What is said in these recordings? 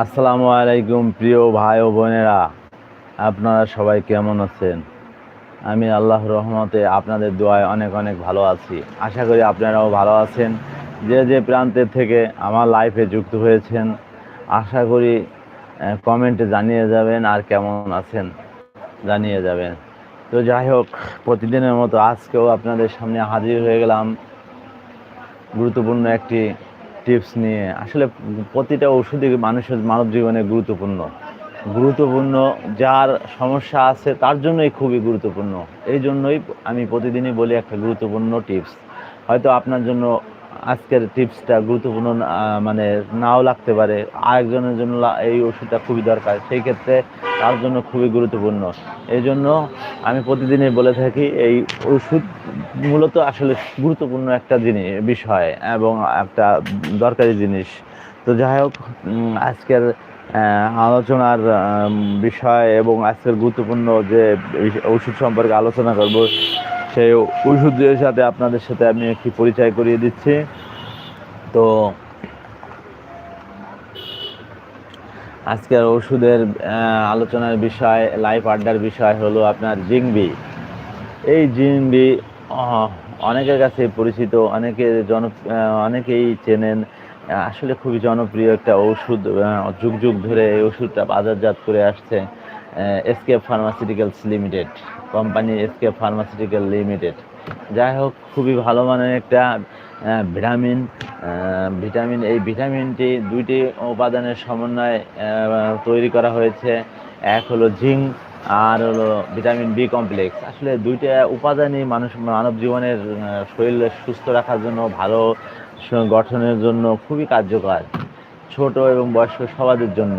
আসসালামু আলাইকুম, প্রিয় ভাই ও বোনেরা। আপনারা সবাই কেমন আছেন? আমি আল্লাহ রহমতে আপনাদের দোয়ায় অনেক অনেক ভালো আছি। আশা করি আপনারাও ভালো আছেন। যে যে প্রান্তের থেকে আমার লাইফে যুক্ত হয়েছেন, আশা করি কমেন্টে জানিয়ে যাবেন আর কেমন আছেন, জানিয়ে যাবেন। তো যাই হোক, প্রতিদিনের মতো আজকেও আপনাদের সামনে হাজির হয়ে গেলাম। গুরুত্বপূর্ণ একটি টিপস নিয়ে, আসলে প্রতিটা ওষুধই মানুষের মানব জীবনে গুরুত্বপূর্ণ। গুরুত্বপূর্ণ যার সমস্যা আছে তার জন্যই খুবই গুরুত্বপূর্ণ। এই জন্যই আমি প্রতিদিনই বলি একটা গুরুত্বপূর্ণ টিপস হয়তো আপনার জন্য আজকের টিপসটা গুরুত্বপূর্ণ মানে নাও লাগতে পারে। আরেকজনের জন্য এই ওষুধটা খুবই দরকার। সেই ক্ষেত্রে তার জন্য খুবই গুরুত্বপূর্ণ। এই জন্য আমি প্রতিদিনই বলে থাকি, এই ওষুধ মূলত আসলে গুরুত্বপূর্ণ একটা জিনিস, বিষয় এবং একটা দরকারি জিনিস। তো যাই হোক আজকের আলোচনার বিষয় এবং আজকের গুরুত্বপূর্ণ যে ওষুধ সম্পর্কে আলোচনা করব সেই ওষুধের সাথে আপনাদের সাথে আমি একটি পরিচয় করিয়ে দিচ্ছি। তো আজকের ওষুধের আলোচনার বিষয় লাইফ আড্ডার বিষয় হলো আপনার জিংবি। এই জিংবি অনেকের কাছে পরিচিত, অনেকে জন অনেকেই চেনেন। আসলে খুবই জনপ্রিয় একটা ওষুধ যুগ যুগ ধরে এই ওষুধটা বাজারজাত করে আসছে। Eskayef pharmaceuticals limited company Eskayef pharmaceutical limited যাই হোক, খুবই ভালো মানের একটা ভিটামিন ভিটামিন এই ভিটামিনটি দুইটি উপাদানের সমন্বয়ে তৈরি করা হয়েছে। এক হলো জিঙ্ক আর হলো ভিটামিন বি কমপ্লেক্স আসলে দুইটা উপাদানই মানুষ, মানব জীবনের শরীর সুস্থ রাখার জন্য, ভালো গঠনের জন্য খুবই কার্যকর, ছোট এবং বয়স্ক সবাদের জন্য।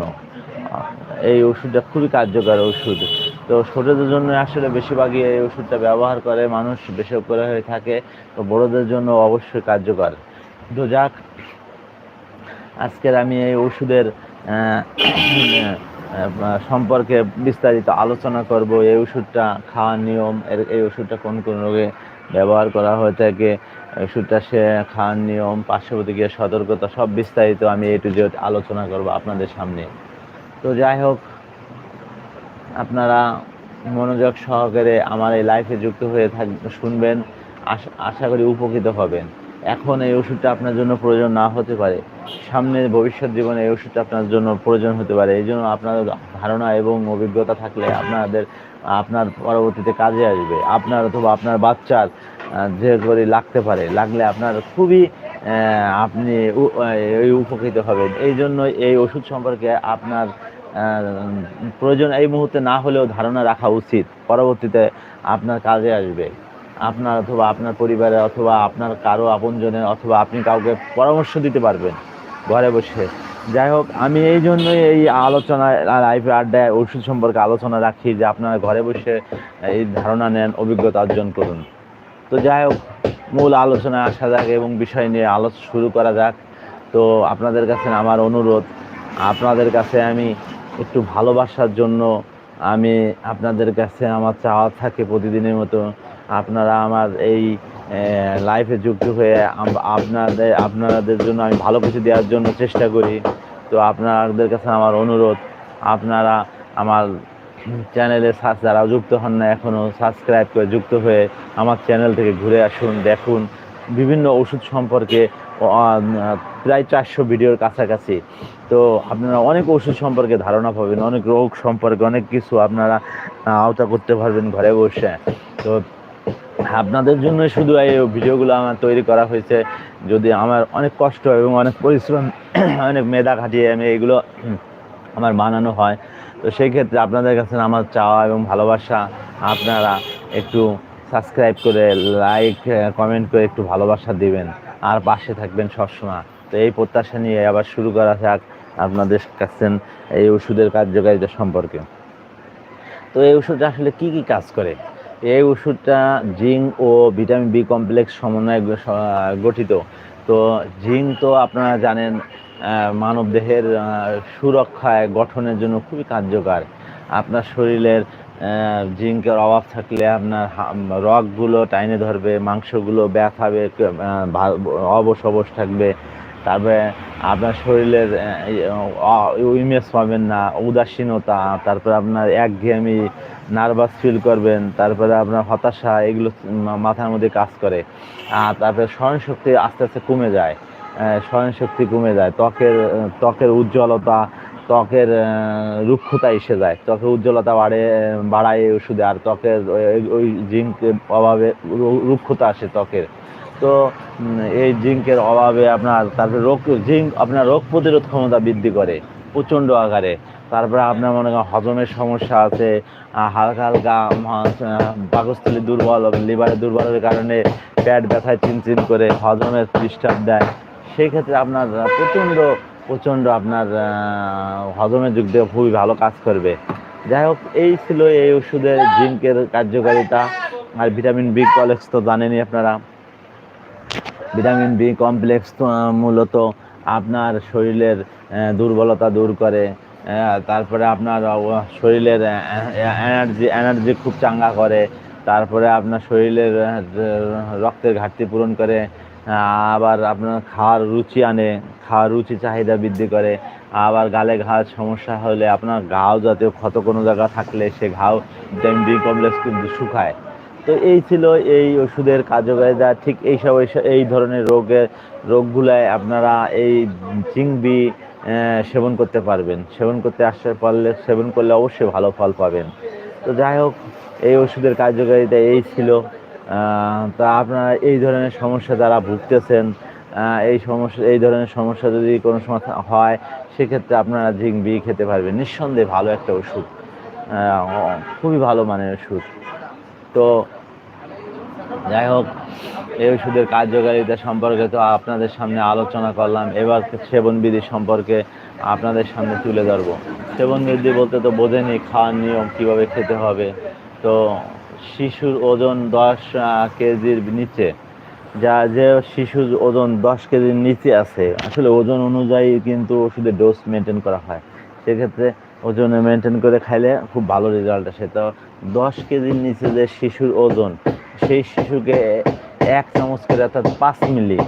এই ওষুধটা খুবই কার্যকর ওষুধ। তো ছোটদের জন্য আসলে বেশিরভাগই এই ওষুধটা ব্যবহার করে, মানুষ বেশি করে হয়ে থাকে। তো বড়দের জন্য অবশ্যই কার্যকর। তো যাক, আজকের আমি এই ওষুধের সম্পর্কে বিস্তারিত আলোচনা করব। এই ওষুধটা খাওয়ার নিয়ম, এর, এই ওষুধটা কোন কোন রোগে ব্যবহার করা হয়ে থাকে, ওষুধটা সে খাওয়ার নিয়ম, পার্শ্বপ্রতিক্রিয়া, সতর্কতা সব বিস্তারিত আমি এ টু জেড আলোচনা করব আপনাদের সামনে। তো যাই হোক, আপনারা মনোযোগ সহকারে আমার এই লাইফে যুক্ত হয়ে থাক, শুনবেন, আশা- করি উপকৃত হবেন। এখন এই ওষুধটা আপনার জন্য প্রয়োজন না হতে পারে। সামনে ভবিষ্যৎ জীবনে এই ওষুধটা আপনার জন্য প্রয়োজন হতে পারে। এই জন্য আপনার ধারণা এবং অভিজ্ঞতা থাকলে আপনাদের, আপনার পরবর্তীতে কাজে আসবে। আপনার অথবা আপনার বাচ্চার যে করে লাগতে পারে, লাগলে আপনার খুবই আপনি উপকৃত হবেন। এই জন্য এই ওষুধ সম্পর্কে আপনার প্রয়োজন এই মুহূর্তে না হলেও ধারণা রাখা উচিত। পরবর্তীতে আপনার কাজে আসবে। আপনার অথবা আপনার পরিবারে অথবা আপনার কারও আপনজনের অথবা আপনি কাউকে পরামর্শ দিতে পারবেন ঘরে বসে। যাই হোক, আমি এই জন্যই এই আলোচনায় লাইফে আড্ডায় ওষুধ সম্পর্কে আলোচনা রাখি যে আপনারা ঘরে বসে এই ধারণা নেন, অভিজ্ঞতা অর্জন করুন। তো যাই হোক, মূল আলোচনায় আসা যাক এবং বিষয় নিয়ে আলোচনা শুরু করা যাক। তো আপনাদের কাছে আমার অনুরোধ, আপনাদের কাছে আমি একটু ভালোবাসার জন্য আমি আপনাদের কাছে আমার চাওয়া থাকে প্রতিদিনের মতো। আপনারা আমার এই লাইফে যুক্ত হয়ে আপনাদের আপনাদের জন্য আমি ভালো কিছু দেওয়ার জন্য চেষ্টা করি। তো আপনাদের কাছে আমার অনুরোধ, আপনারা আমার চ্যানেলে যারা যুক্ত হন না এখনও সাবস্ক্রাইব করে যুক্ত হয়ে আমার চ্যানেল থেকে ঘুরে আসুন, দেখুন। বিভিন্ন ওষুধ সম্পর্কে প্রায় চারশো ভিডিওর কাছাকাছি। তো আপনারা অনেক ওষুধ সম্পর্কে ধারণা পাবেন, অনেক রোগ সম্পর্কে অনেক কিছু আপনারা আওতা করতে পারবেন ঘরে বসে। তো আপনাদের জন্য শুধু এই ভিডিওগুলো আমার তৈরি করা হয়েছে। যদি আমার অনেক কষ্ট এবং অনেক পরিশ্রম, অনেক মেধা খাটিয়ে আমি এগুলো আমার বানানো হয়, তো সেই ক্ষেত্রে আপনাদের কাছে আমার চাওয়া এবং ভালোবাসা, আপনারা একটু সাবস্ক্রাইব করে লাইক কমেন্ট করে একটু ভালোবাসা দিবেন। আর পাশে থাকবেন সবসময়। তো এই প্রত্যাশা নিয়ে আবার শুরু করা যাক আপনাদের কাছে এই ওষুধের কার্যকারিতা সম্পর্কে। তো এই ওষুধটা আসলে কি কি কাজ করে? এই ওষুধটা জিঙ্ক ও ভিটামিন বি কমপ্লেক্স সমন্বয়ে গঠিত। তো জিঙ্ক তো আপনারা জানেন মানব দেহের সুরক্ষায় গঠনের জন্য খুবই কার্যকর। আপনার শরীরের জিঙ্কের অভাব থাকলে আপনার রগগুলো টাইনে ধরবে, মাংসগুলো ব্যথাবে ক- অবশ অবশ থাকবে তারপরে আপনার শরীরের ইমেজ পাবেন না, উদাসীনতা, তারপরে আপনার একঘেয়েমি, নার্ভাস ফিল করবেন, তারপরে আপনার হতাশা, এগুলো মাথার মধ্যে কাজ করে। আর তারপরে স্মরণশক্তি আস্তে আস্তে কমে যায়। স্মরণশক্তি কমে যায়। ত্বকের ত্বকের উজ্জ্বলতা, ত্বকের রুক্ষতা এসে যায়। ত্বকের উজ্জ্বলতা বাড়ে বাড়ায় ওষুধে, আর ত্বকের, ওই জিঙ্কের অভাবে রুক্ষতা আসে ত্বকের। তো এই জিঙ্কের অভাবে আপনার তারপরে রোগ, জিঙ্ক আপনার রোগ প্রতিরোধ ক্ষমতা বৃদ্ধি করে প্রচণ্ড আকারে। তারপরে আপনার মনে করেন হজমের সমস্যা আছে হালকা হালকা পাকস্থলী দুর্বল, লিভারের দুর্বলের কারণে পেট ব্যথায় চিনচিন করে হজমের ডিস্টার্ব দেয়। সেই ক্ষেত্রে আপনার প্রচণ্ড প্রচণ্ড আপনার হজমের যুগ দিয়ে খুবই ভালো কাজ করবে। যাই হোক, এই ছিল এই ওষুধের জিঙ্কের কার্যকারিতা। আর ভিটামিন বি কলেক্স তো জানেনই আপনারা। ভিটামিন বি কমপ্লেক্স মূলত আপনার শরীরের দুর্বলতা দূর করে তারপরে আপনার শরীরের এনার্জি এনার্জি খুব চাঙ্গা করে, তারপরে আপনার শরীরের রক্তের ঘাটতি পূরণ করে আবার আপনার খাওয়ার রুচি আনে, খাওয়ার রুচি চাহিদা বৃদ্ধি করে, আবার গালে ঘাওয়ার সমস্যা হলে আপনার ঘাও জাতীয় ক্ষত কোনো জায়গা থাকলে সে ঘাও ভিটামিন বি কমপ্লেক্স শুকায়। তো এই ছিল এই ওষুধের কার্যকারিতা। ঠিক এইসব এইসব- এই ধরনের রোগের রোগগুলায় আপনারা এই চিংবি সেবন করতে পারবেন। সেবন করতে আসার পারলে সেবন করলে অবশ্যই ভালো ফল পাবেন। তো যাই হোক, এই ওষুধের কার্যকারিতা এই ছিল। তা আপনারা এই ধরনের সমস্যা যারা ভুগতেছেন এই সমস্যা, এই ধরনের সমস্যা যদি কোনো সময় হয়, সেক্ষেত্রে আপনারা জিঙ্ক বি খেতে পারবেন। নিঃসন্দেহে ভালো একটা ওষুধ। খুবই ভালো মানের ওষুধ। তো যাই হোক, এই ওষুধের কার্যকারিতা সম্পর্কে তো আপনাদের সামনে আলোচনা করলাম। এবার সেবন বিধি সম্পর্কে আপনাদের সামনে তুলে ধরবো। সেবন বিধি বলতে তো বোঝেনি খাওয়ার নিয়ম কীভাবে খেতে হবে। তো শিশুর ওজন দশ কেজির নিচে। যা, যে শিশুর ওজন দশ কেজির নিচে আছে, আসলে ওজন অনুযায়ী কিন্তু ওষুধের ডোজ মেনটেন করা হয়। সেক্ষেত্রে ওজন মেনটেন করে খাইলে খুব ভালো রেজাল্ট আসে। তো দশ কেজির নিচে যে শিশুর ওজন সেই শিশুকে এক চামচ করে অর্থাৎ পাঁচ মিলি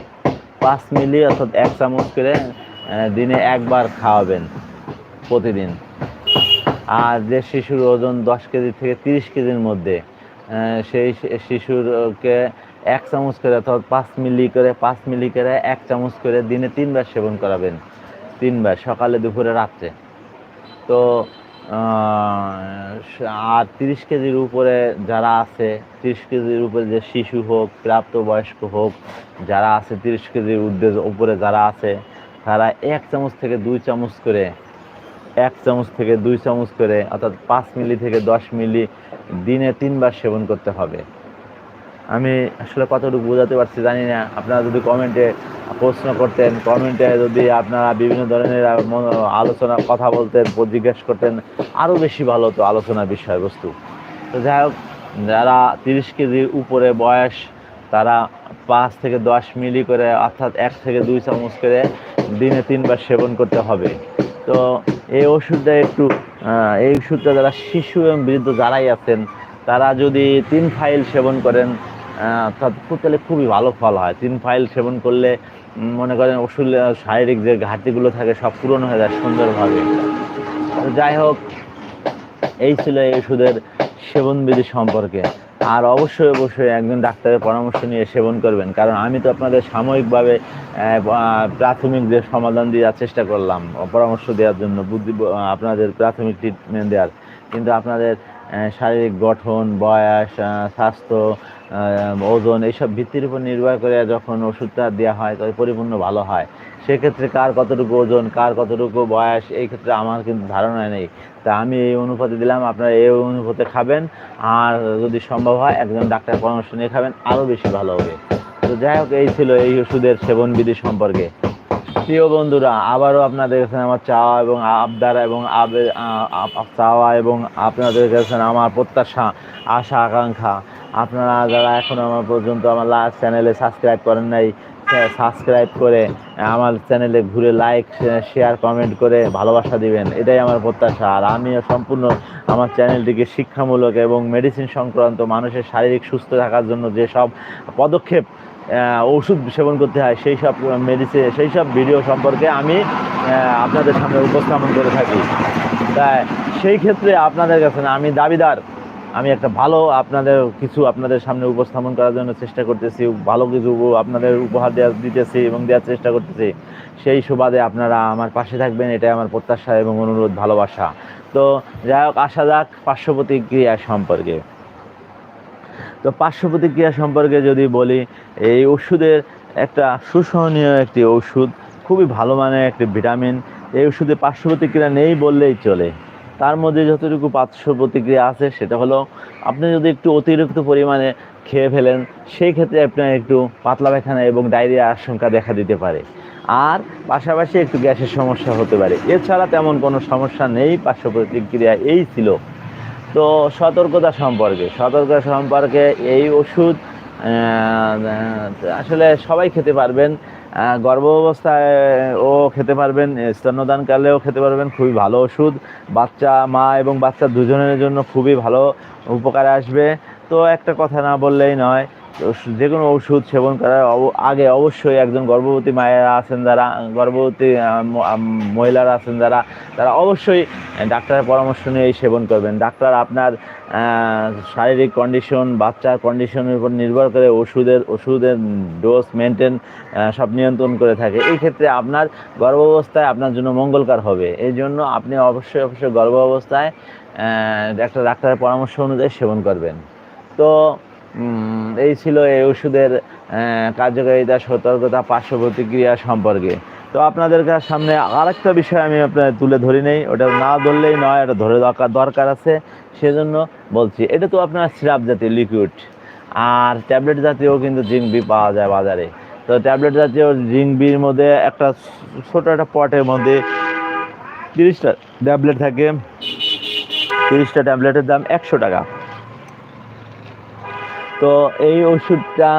পাঁচ মিলি অর্থাৎ এক চামচ করে দিনে একবার খাওয়াবেন প্রতিদিন। আর যে শিশুর ওজন দশ কেজি থেকে তিরিশ কেজির মধ্যে সেই শিশুরকে এক চামচ করে অর্থাৎ পাঁচ মিলি করে, পাঁচ মিলি করে এক চামচ করে দিনে তিনবার সেবন করাবেন। তিনবার, সকালে, দুপুরে, রাত্রে। তো আর তিরিশ কেজির উপরে যারা আছে, তিরিশ কেজির উপরে যে শিশু হোক, প্রাপ্তবয়স্ক হোক, যারা আছে তিরিশ কেজির উদ্দেশ উপরে যারা আছে, তারা এক চামচ থেকে দুই চামচ করে, এক চামচ থেকে দুই চামচ করে, অর্থাৎ পাঁচ মিলি থেকে দশ মিলি দিনে তিনবার সেবন করতে হবে। আমি আসলে কতটুকু বোঝাতে পারছি জানি না। আপনারা যদি কমেন্টে প্রশ্ন করতেন, কমেন্টে যদি আপনারা বিভিন্ন ধরনের আলোচনা, কথা বলতেন জিজ্ঞেস করতেন আরও বেশি ভালো হতো আলোচনার বিষয়বস্তু। তো যাই হোক, যারা তিরিশ কেজির উপরে বয়স, তারা পাঁচ থেকে দশ মিলি করে, অর্থাৎ এক থেকে দুই চামচ করে দিনে তিনবার সেবন করতে হবে। তো এই ওষুধটা একটু এই ওষুধটা যারা শিশু এবং বৃদ্ধ যারাই আছেন, তারা যদি তিন ফাইল সেবন করেন তাহলে খুবই ভালো ফল হয়। তিন ফাইল সেবন করলে মনে করেন ওষুধ শারীরিক যে ঘাটতিগুলো থাকে, সব পূরণ হয়ে যায় সুন্দরভাবে। যাই হোক, এই ছিল এই ওষুধের সেবনবিধি সম্পর্কে। আর অবশ্যই অবশ্যই একজন ডাক্তারের পরামর্শ নিয়ে সেবন করবেন। কারণ আমি তো আপনাদের সাময়িকভাবে প্রাথমিক যে সমাধান দেওয়ার চেষ্টা করলাম, পরামর্শ দেওয়ার জন্য, বুদ্ধি, আপনাদের প্রাথমিক ট্রিটমেন্ট দেওয়ার। কিন্তু আপনাদের শারীরিক গঠন, বয়স স্বাস্থ্য ওজন এইসব ভিত্তির উপর নির্ভর করে যখন ওষুধটা দেওয়া হয় তবে পরিপূর্ণ ভালো হয়। সেক্ষেত্রে কার কতটুকু ওজন, কার কতটুকু বয়স, এই ক্ষেত্রে আমার কিন্তু ধারণা নেই। তা আমি এই অনুপাতে দিলাম, আপনারা এই অনুপাতে খাবেন। আর যদি সম্ভব হয়, একজন ডাক্তার পরামর্শ নিয়ে খাবেন, আরও বেশি ভালো হবে। তো যাই হোক, এই ছিল এই ওষুধের সেবন বিধি সম্পর্কে। প্রিয় বন্ধুরা, আবারও আপনাদের কাছে আমার চাওয়া এবং আবদার এবং চাওয়া এবং আপনাদের কাছে আমার প্রত্যাশা, আশা, আকাঙ্ক্ষা। আপনারা যারা এখন আমার পর্যন্ত আমার লাস্ট চ্যানেলে সাবস্ক্রাইব করেন নাই সাবস্ক্রাইব করে আমার চ্যানেলে ঘুরে লাইক শেয়ার কমেন্ট করে ভালোবাসা দিবেন। এটাই আমার প্রত্যাশা। আর আমিও সম্পূর্ণ আমার চ্যানেলটিকে শিক্ষামূলক এবং মেডিসিন সংক্রান্ত মানুষের শারীরিক সুস্থ থাকার জন্য যেসব পদক্ষেপ ওষুধ সেবন করতে হয়, সেই সব মেডিসিন সেই সব ভিডিও সম্পর্কে আমি আপনাদের সামনে উপস্থাপন করে থাকি। তাই সেই ক্ষেত্রে আপনাদের কাছে আমি দাবিদার। আমি একটা ভালো আপনাদের কিছু আপনাদের সামনে উপস্থাপন করার জন্য চেষ্টা করতেছি, ভালো কিছু আপনাদের উপহার দেওয়া দিতেছি এবং দেওয়ার চেষ্টা করতেছি। সেই সুবাদে আপনারা আমার পাশে থাকবেন, এটাই আমার প্রত্যাশা এবং অনুরোধ ভালোবাসা। তো যাই হোক, আসা যাক পার্শ্ব প্রতিক্রিয়া সম্পর্কে। তো পার্শ্ব প্রতিক্রিয়া সম্পর্কে যদি বলি, এই ওষুধের একটা সুসহনীয় একটি ওষুধ, খুবই ভালো মানের একটি ভিটামিন। এই ওষুধে পার্শ্ব প্রতিক্রিয়া নেই বললেই চলে। তার মধ্যে যতটুকু পার্শ্ব প্রতিক্রিয়া আছে সেটা হলো আপনি যদি একটু অতিরিক্ত পরিমাণে খেয়ে ফেলেন সেই ক্ষেত্রে আপনার একটু পাতলা পায়খানা এবং ডায়রিয়া আশঙ্কা দেখা দিতে পারে। আর পাশাপাশি একটু গ্যাসের সমস্যা হতে পারে। এছাড়া তেমন কোনো সমস্যা নেই পার্শ্ব প্রতিক্রিয়া এই ছিল। তো সতর্কতা সম্পর্কে সতর্কতা সম্পর্কে এই ওষুধ আসলে সবাই খেতে পারবেন। গর্ভ অবস্থায় ও খেতে পারবেন স্তন্যদানকালেও খেতে পারবেন, খুবই ভালো ওষুধ। বাচ্চা, মা এবং বাচ্চা দুজনের জন্য খুবই ভালো উপকারে আসবে। তো একটা কথা না বললেই নয় যে কোনো ওষুধ সেবন করার আগে অবশ্যই একজন গর্ভবতী মায়েরা আছেন যারা, গর্ভবতী মহিলারা আছেন যারা, তারা অবশ্যই ডাক্তারের পরামর্শ নিয়েই সেবন করবেন। ডাক্তার আপনার শারীরিক কন্ডিশন বাচ্চার কন্ডিশনের উপর নির্ভর করে ওষুধের ওষুধের ডোজ মেনটেন সব নিয়ন্ত্রণ করে থাকে। এই ক্ষেত্রে আপনার গর্ভাবস্থায় আপনার জন্য মঙ্গলকার হবে। এই জন্য আপনি অবশ্যই অবশ্যই গর্ভাবস্থায় একটা ডাক্তারের পরামর্শ অনুযায়ী সেবন করবেন। তো এই ছিল এই ওষুধের কার্যকারিতা, সতর্কতা পার্শ্ব প্রতিক্রিয়া সম্পর্কে। তো আপনাদের কাছে সামনে আরেকটা বিষয় আমি আপনার তুলে ধরি নেই। ওটা না ধরলেই নয়, এটা ধরে দরকার দরকার আছে। সেজন্য বলছি, এটা তো আপনার সিরাপ জাতীয় লিকুইড। আর ট্যাবলেট জাতীয় কিন্তু জিঙ্ক বি পাওয়া যায় বাজারে। তো ট্যাবলেট জাতীয় জিঙ্ক বির মধ্যে একটা ছোটো একটা পটের মধ্যে তিরিশটা ট্যাবলেট থাকে। তিরিশটা ট্যাবলেটের দাম একশো টাকা। তো এই ওষুধটা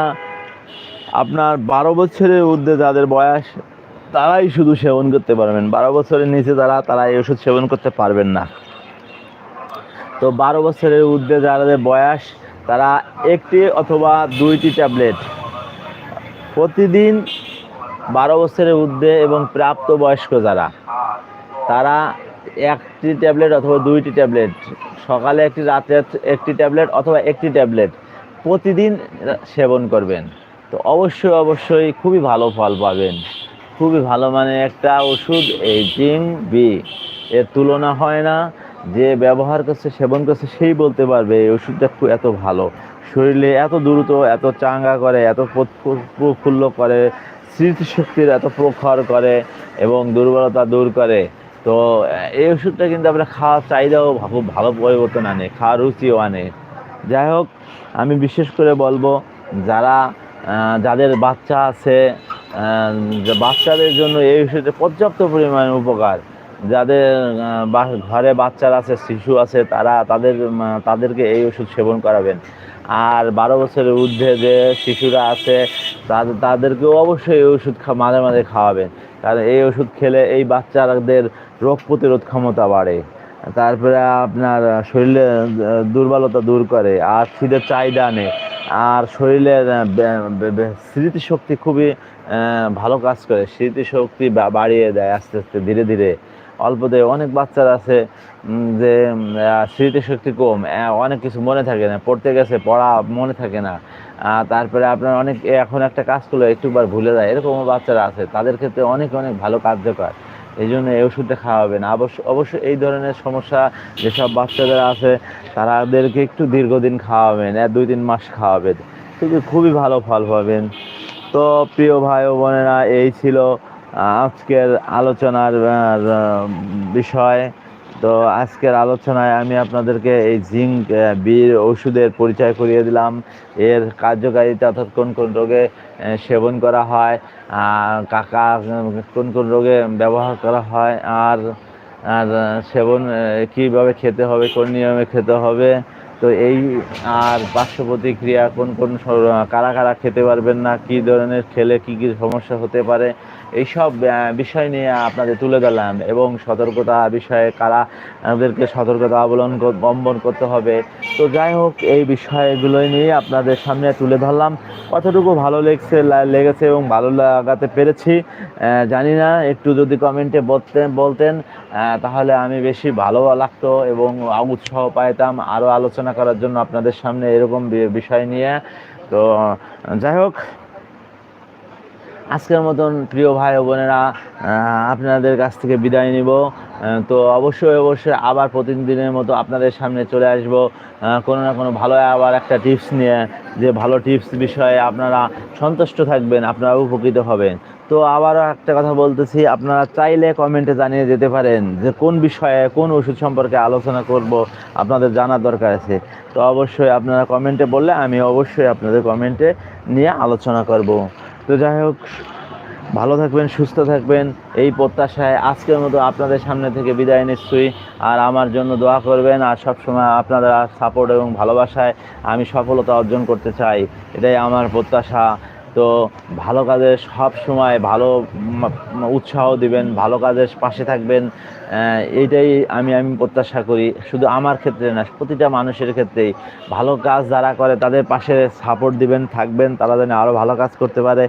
আপনার বারো বছরের ঊর্ধ্বে যাদের বয়স, তারাই শুধু সেবন করতে পারবেন। বারো বছরের নিচে তারা তারা এই ওষুধ সেবন করতে পারবেন না। তো বারো বছরের ঊর্ধ্বে যাদের বয়স, তারা একটি অথবা দুইটি ট্যাবলেট প্রতিদিন বারো বছরের ঊর্ধ্বে এবং প্রাপ্ত বয়স্ক যারা, তারা একটি ট্যাবলেট অথবা দুইটি ট্যাবলেট, সকালে একটি, রাতে একটি ট্যাবলেট অথবা একটি ট্যাবলেট প্রতিদিন সেবন করবেন। তো অবশ্যই অবশ্যই খুবই ভালো ফল পাবেন। খুবই ভালো মানে একটা ওষুধ, এই জিং বি। এর তুলনা হয় না। যে ব্যবহার করছে, সেবন করছে, সেই বলতে পারবে এই ওষুধটা খুব এত ভালো। শরীরে এত দ্রুত, এত চাঙ্গা করে, এত প্রফুল্ল করে, স্মৃতিশক্তির এত প্রখর করে এবং দুর্বলতা দূর করে। তো, এই ওষুধটা কিন্তু আপনার খাওয়ার চাহিদাও খুব ভালো পরিবর্তন আনে, খাওয়ার রুচিও আনে। যাই হোক, আমি বিশেষ করে বলব যারা যাদের বাচ্চা আছে বাচ্চাদের জন্য এই ওষুধে পর্যাপ্ত পরিমাণে উপকার। যাদের ঘরে বাচ্চারা আছে, শিশু আছে, তারা তাদের তাদেরকে এই ওষুধ সেবন করাবেন। আর বারো বছরের ঊর্ধ্বে যে শিশুরা আছে, তাদের, তাদেরকেও অবশ্যই এই ওষুধ মাঝে মাঝে খাওয়াবেন। কারণ এই ওষুধ খেলে এই বাচ্চাদের রোগ প্রতিরোধ ক্ষমতা বাড়ে। তারপরে আপনার শরীরে দুর্বলতা দূর করে, আর শীতের চাহিদা আনে আর শরীরের স্মৃতিশক্তি খুবই ভালো কাজ করে, স্মৃতিশক্তি বাড়িয়ে দেয় আস্তে আস্তে, ধীরে ধীরে। অল্পতে অনেক বাচ্চারা আছে যে স্মৃতিশক্তি কম অনেক কিছু মনে থাকে না, পড়তে গেছে, পড়া মনে থাকে না তারপরে আপনার অনেক, এখন একটা কাজ করলে একটুবার ভুলে যায়, এরকমও বাচ্চারা আছে, তাদের ক্ষেত্রে অনেক অনেক ভালো কার্যকর। এই জন্য এই ওষুধটা খাওয়াবেন অবশ্য অবশ্যই এই ধরনের সমস্যা যেসব বাচ্চাদের আছে, তারাদেরকে একটু দীর্ঘদিন খাওয়াবেন, এক, দুই, তিন মাস খাওয়াবেন। কিন্তু খুবই ভালো ফল পাবেন। তো প্রিয় ভাই ও বোনেরা, এই ছিল আজকের আলোচনার বিষয়। তো আজকের আলোচনায় আমি আপনাদেরকে এই জিঙ্ক বীর ওষুধের পরিচয় করিয়ে দিলাম। এর কার্যকারিতা অর্থাৎ কোন কোন রোগে সেবন করা হয় কাকা কোন কোন রোগে ব্যবহার করা হয়, আর আর, সেবন কীভাবে খেতে হবে, কোন নিয়মে খেতে হবে। তো এই, আর পার্শ্ব প্রতিক্রিয়া কোন কোন, কারা কারা খেতে পারবেন না, কী ধরনের খেলে কী কী সমস্যা হতে পারে এইসব বিষয় নিয়ে আপনাদের তুলে ধরলাম এবং সতর্কতা বিষয়ে কারা আমাদেরকে সতর্কতা অবলম্বন কর- করতে হবে। তো যাই হোক, এই বিষয়গুলো নিয়ে আপনাদের সামনে তুলে ধরলাম। কতটুকু ভালো লেগছে লেগেছে এবং ভালো লাগাতে পেরেছি জানি না, একটু যদি কমেন্টে বলতেন বলতেন তাহলে আমি বেশি ভালো লাগতো এবং উৎসাহ পাইতাম আরও আলোচনা করার জন্য আপনাদের সামনে এরকম বিষয় নিয়ে। তো, যাই হোক আজকের মতন প্রিয় ভাই বোনেরা আপনাদের কাছ থেকে বিদায় নিব। তো অবশ্যই অবশ্যই আবার প্রতিদিনের মতো আপনাদের সামনে চলে আসব। কোনো না কোনো ভালো আবার একটা টিপস নিয়ে, যে ভালো টিপস বিষয়ে আপনারা সন্তুষ্ট থাকবেন, আপনারা উপকৃত হবেন। তো আবারও একটা কথা বলতেছি, আপনারা চাইলে কমেন্টে জানিয়ে যেতে পারেন যে কোন বিষয়ে, কোন ওষুধ সম্পর্কে আলোচনা করব, আপনাদের জানার দরকার আছে। তো অবশ্যই আপনারা কমেন্টে বললে আমি অবশ্যই আপনাদের কমেন্টে নিয়ে আলোচনা করব। তো যাই হোক, ভালো থাকবেন, সুস্থ থাকবেন। এই প্রত্যাশায় আজকের মতো আপনাদের সামনে থেকে বিদায় নিশ্চয়ই আর আমার জন্য দোয়া করবেন আর সবসময় আপনারা সাপোর্ট এবং ভালোবাসায় আমি সফলতা অর্জন করতে চাই। এটাই আমার প্রত্যাশা। তো ভালো কাজে সব সময় ভালো উৎসাহ দিবেন, ভালো কাজের পাশে থাকবেন। এইটাই আমি আমি প্রত্যাশা করি। শুধু আমার ক্ষেত্রে না, প্রতিটা মানুষের ক্ষেত্রেই। ভালো কাজ যারা করে, তাদের পাশে সাপোর্ট দিবেন, থাকবেন। তারা যেন আরও ভালো কাজ করতে পারে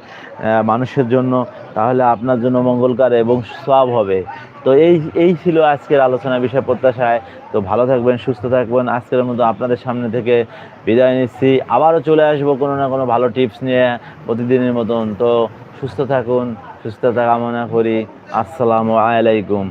মানুষের জন্য। তাহলে আপনার জন্য মঙ্গলকার এবং সব হবে। তো এই এই ছিল আজকের আলোচনা বিষয় প্রত্যাশায়। তো ভালো থাকবেন, সুস্থ থাকবেন। আজকের মতো আপনাদের সামনে থেকে বিদায় নিচ্ছি। আবারও চলে আসব কোনো না কোনো ভালো টিপস নিয়ে প্রতিদিনের মতন। তো সুস্থ থাকুন, সুস্থতা কামনা করি। আসসালামু আলাইকুম।